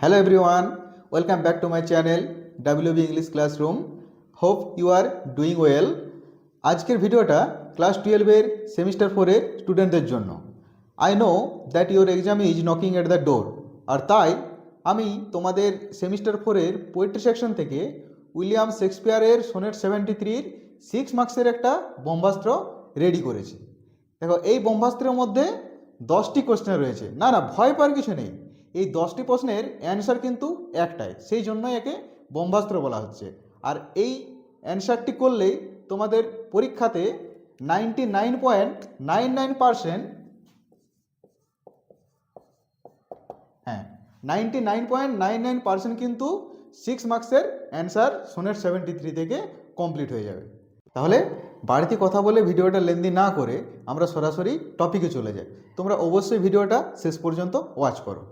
Hello everyone, welcome back to my channel WB English Classroom. Hope you are doing well. আজকের ভিডিওটা class টুয়েলভের semester ফোরের স্টুডেন্টদের জন্য I know that your exam is knocking at the door আর তাই আমি তোমাদের সেমিস্টার ফোরের পোয়েট্রি সেকশন থেকে উইলিয়াম শেক্সপিয়ারের সোনেট সেভেন্টি থ্রির সিক্স মার্কসের একটা ব্রহ্মাস্ত্র রেডি করেছি দেখো এই ব্রহ্মাস্ত্রের মধ্যে দশটি কোশ্চেন রয়েছে না না ভয় পাওয়ার কিছু নেই এই দশটি প্রশ্নের অ্যান্সার কিন্তু একটাই, সেই জন্যই একে ব্রহ্মাস্ত্র বলা হচ্ছে। আর এই অ্যান্সারটি করলেই তোমাদের পরীক্ষাতে ninety nine point nine nine percent হ্যাঁ ninety nine point nine nine percent কিন্তু সিক্স মার্কসের অ্যান্সার সোনেট সেভেন্টি থ্রি থেকে কমপ্লিট হয়ে যাবে। তাহলে বাড়িতে কথা বলে ভিডিওটা লেন্দি না করে আমরা সরাসরি টপিকে চলে যাই। তোমরা অবশ্যই ভিডিওটা শেষ পর্যন্ত ওয়াচ করো।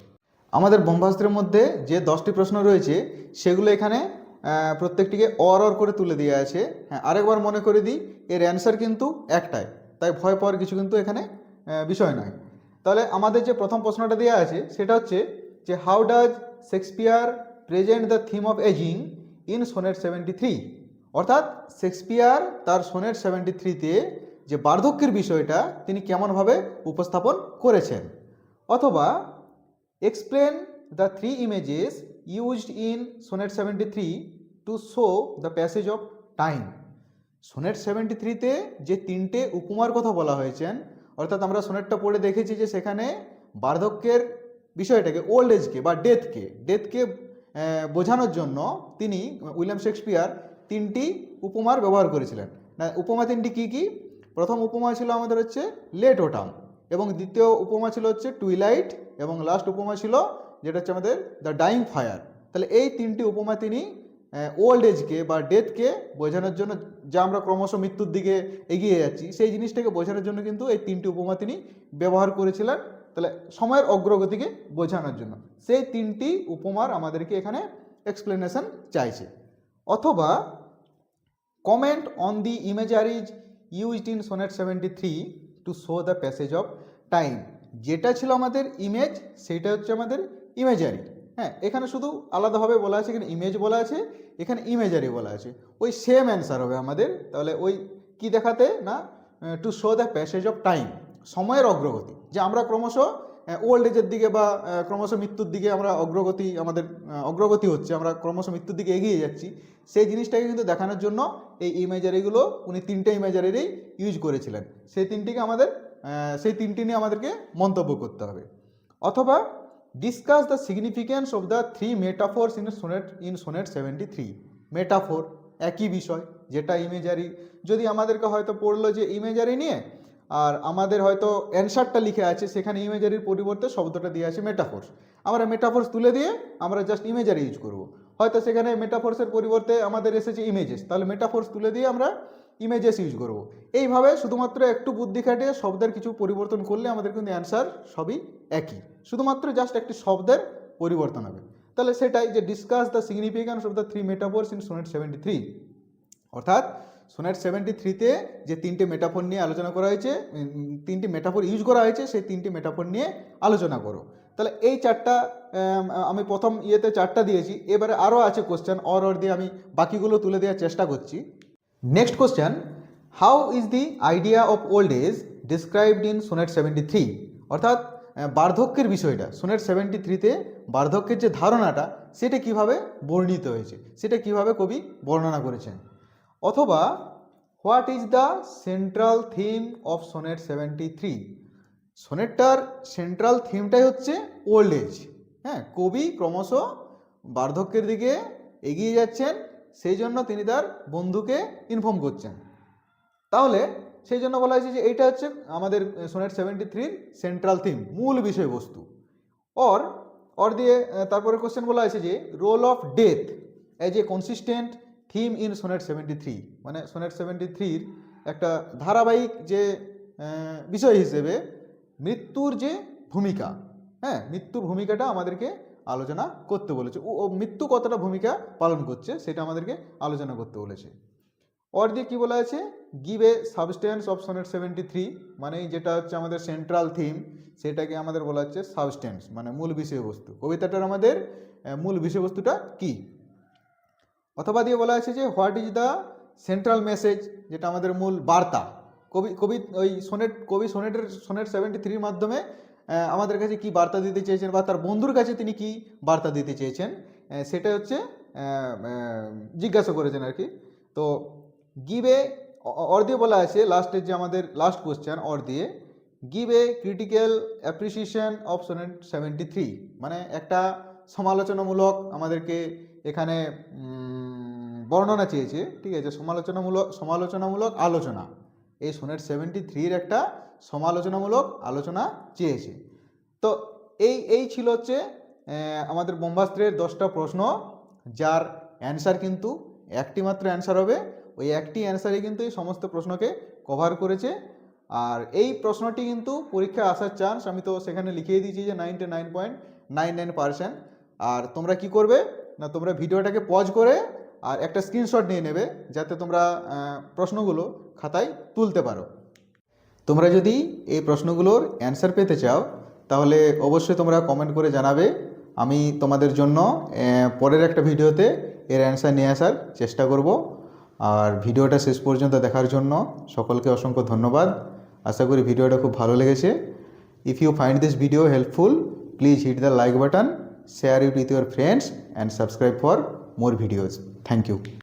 আমাদের ব্রহ্মাস্ত্রের মধ্যে যে দশটি প্রশ্ন রয়েছে, সেগুলো এখানে প্রত্যেকটিকে অর অর করে তুলে দেওয়া আছে। হ্যাঁ আরেকবার মনে করে দিই, এর অ্যান্সার কিন্তু একটাই। তাই ভয় পাওয়ার কিছু কিন্তু এখানে বিষয় নয়। তাহলে আমাদের যে প্রথম প্রশ্নটা দেওয়া আছে, সেটা হচ্ছে যে how does Shakespeare present the theme of ageing in sonnet seventy three অর্থাৎ শেক্সপিয়ার তার সোনেট সেভেন্টি থ্রিতে যে বার্ধক্যের বিষয়টা, তিনি কেমনভাবে উপস্থাপন করেছেন? অথবা explain the three images used in sonnet seventy three to show the passage of time sonnet seventy থ্রিতে যে তিনটে উপমার কথা বলা হয়েছেন, অর্থাৎ আমরা সোনেটটা পড়ে দেখেছি যে সেখানে বার্ধক্যের বিষয়টাকে ওল্ড এজকে বা ডেথকে ডেথকে বোঝানোর জন্য তিনি উইলিয়াম শেক্সপিয়ার তিনটি উপমার ব্যবহার করেছিলেন। না, উপমা তিনটি কী কী? প্রথম উপমা ছিল আমাদের হচ্ছে লেট ওটাম এবং দ্বিতীয় উপমা ছিল হচ্ছে টুইলাইট এবং লাস্ট উপমা ছিল, যেটা হচ্ছে আমাদের দ্য ডাইং ফায়ার তাহলে এই তিনটি উপমা তিনি ওল্ড এজকে বা ডেথকে বোঝানোর জন্য যা আমরা ক্রমশ মৃত্যুর দিকে এগিয়ে যাচ্ছি, সেই জিনিসটাকে বোঝানোর জন্য কিন্তু এই তিনটি উপমা তিনি ব্যবহার করেছিলেন, তাহলে সময়ের অগ্রগতিকে বোঝানোর জন্য। সেই তিনটি উপমার আমাদেরকে এখানে এক্সপ্লেনেশন চাইছে। অথবা comment on the imageries used in sonnet seventy three to show the passage of time যেটা ছিল আমাদের ইমেজ সেটা হচ্ছে আমাদের ইমেজারি হ্যাঁ এখানে শুধু আলাদাভাবে বলা আছে, এখানে ইমেজ বলা আছে, এখানে ইমেজারি বলা আছে। ওই সেম অ্যান্সার হবে আমাদের। তাহলে ওই কি দেখাতে? না to show the passage of time সময়ের অগ্রগতি। যে আমরা ক্রমশ ওল্ড এজের দিকে বা ক্রমশ মৃত্যুর দিকে আমরা অগ্রগতি, আমাদের অগ্রগতি হচ্ছে, আমরা ক্রমশ মৃত্যুর দিকে এগিয়ে যাচ্ছি। সেই জিনিসটাকে কিন্তু দেখানোর জন্য এই ইমেজারিগুলো উনি তিনটে ইমেজারিরই ইউজ করেছিলেন। সেই তিনটিকে আমাদের সেই তিনটি নিয়ে আমাদেরকে মন্তব্য করতে হবে। অথবা discuss the significance of the three metaphors in sonnet in sonnet seventy three metaphor একই বিষয়, যেটা ইমেজারি যদি আমাদেরকে হয়তো পড়ল যে ইমেজারি নিয়ে, আর আমাদের হয়তো অ্যান্সারটা লিখে আছে, সেখানে ইমেজারির পরিবর্তে শব্দটা দিয়ে আছে মেটাফোর্স আমরা মেটাফোর্স তুলে দিয়ে আমরা জাস্ট ইমেজারি ইউজ করব। হয়তো সেখানে মেটাফোর্সের পরিবর্তে আমাদের এসেছে ইমেজেস তাহলে মেটাফোর্স তুলে দিয়ে আমরা ইমেজেস ইউজ করব। এইভাবে শুধুমাত্র একটু বুদ্ধি খাটিয়ে শব্দের কিছু পরিবর্তন করলে আমাদের কিন্তু অ্যান্সার সবই একই। শুধুমাত্র জাস্ট একটি শব্দের পরিবর্তন হবে। তাহলে সেটাই যে discuss the significance of the three metaphors in sonnet seventy three অর্থাৎ সোনেট সেভেন্টি থ্রিতে যে তিনটে মেটাফোর নিয়ে আলোচনা করা হয়েছে তিনটি মেটাফোর ইউজ করা হয়েছে, সেই তিনটি মেটাফোর নিয়ে আলোচনা করো। তাহলে এই চারটা আমি প্রথম ইয়েতে চারটা দিয়েছি। এবারে আরও আছে কোশ্চেন অর অর দিয়ে আমি বাকিগুলো তুলে দেওয়ার চেষ্টা করছি। Next question how is the idea of old age described in sonnet seventy three অর্থাৎ বার্ধক্যের বিষয়টা সোনেট সেভেন্টি থ্রিতে বার্ধক্যের যে ধারণাটা, সেটা কীভাবে বর্ণিত হয়েছে? সেটা কীভাবে কবি বর্ণনা করেছেন? অথবা what is the central theme of sonnet seventy three সোনেটটার central থিমটাই হচ্ছে ওল্ড এজ হ্যাঁ কবি ক্রমশ বার্ধক্যের দিকে এগিয়ে যাচ্ছেন, সেই জন্য তিনি তার বন্ধুকে ইনফর্ম করছেন। তাহলে সেই জন্য বলা হয়েছে যে এইটা হচ্ছে আমাদের সোনেট সেভেন্টি থ্রির সেন্ট্রাল থিম মূল বিষয়বস্তু। অর অর দিয়ে তারপরে কোশ্চেন বলা হয়েছে যে role of death as a consistent theme in sonnet seventy three মানে সোনেট সেভেন্টি থ্রির একটা ধারাবাহিক যে বিষয় হিসেবে মৃত্যুর যে ভূমিকা হ্যাঁ মৃত্যুর ভূমিকাটা আমাদেরকে আলোচনা করতে বলেছে। ও মৃত্যু কতটা ভূমিকা পালন করছে সেটা আমাদেরকে আলোচনা করতে বলেছে। অর দিয়ে কী বলা আছে? Give a substance of sonnet seventy three মানে যেটা হচ্ছে আমাদের সেন্ট্রাল থিম সেটাকে আমাদের বলা হচ্ছে সাবস্টেন্স মানে মূল বিষয়বস্তু। কবিতাটার আমাদের মূল বিষয়বস্তুটা কি? অথবা দিয়ে বলা আছে যে what is the central message যেটা আমাদের মূল বার্তা? কবি কবি, ওই সোনেট, কবি সোনেটের, সোনেট সেভেন্টি থ্রির মাধ্যমে আমাদের কাছে কি বার্তা দিতে চেয়েছেন বা তার বন্ধুর কাছে তিনি কি বার্তা দিতে চেয়েছেন সেটা হচ্ছে জিজ্ঞাসা করেছেন আর কি। তো এ অর দিয়ে বলা আছে লাস্টের যে আমাদের লাস্ট কোশ্চেন অর দিয়ে give a critical appreciation of sonnet seventy three মানে একটা সমালোচনামূলক আমাদেরকে এখানে বর্ণনা চেয়েছে, ঠিক আছে, সমালোচনামূলক সমালোচনামূলক আলোচনা। এই সোনেট সেভেন্টি থ্রির একটা সমালোচনামূলক আলোচনা চেয়েছে। তো এই এই ছিল হচ্ছে আমাদের ব্রহ্মাস্ত্রের দশটা প্রশ্ন, যার অ্যান্সার কিন্তু একটি মাত্র অ্যান্সার হবে। ওই একটি অ্যান্সারই কিন্তু এই সমস্ত প্রশ্নকে কভার করেছে। আর এই প্রশ্নটি কিন্তু পরীক্ষায় আসার চান্স আমি তো সেখানে লিখিয়ে দিয়েছি যে ninety nine point nine nine percent আর তোমরা কি করবে? না, তোমরা ভিডিওটাকে পজ করে আর একটা স্ক্রিনশট নিয়ে নেবে যাতে তোমরা প্রশ্নগুলো খাতায় তুলতে পারো। তোমরা যদি এই প্রশ্নগুলোর অ্যান্সার পেতে চাও, তাহলে অবশ্যই তোমরা কমেন্ট করে জানাবে। আমি তোমাদের জন্য পরের একটা ভিডিওতে এর অ্যান্সার নিয়ে আসার চেষ্টা করব। আর ভিডিওটা শেষ পর্যন্ত দেখার জন্য সকলকে অসংখ্য ধন্যবাদ। আশা করি ভিডিওটা খুব ভালো লেগেছে। If you find this video helpful please hit the like button share it with your friends and subscribe for more videos. Thank you.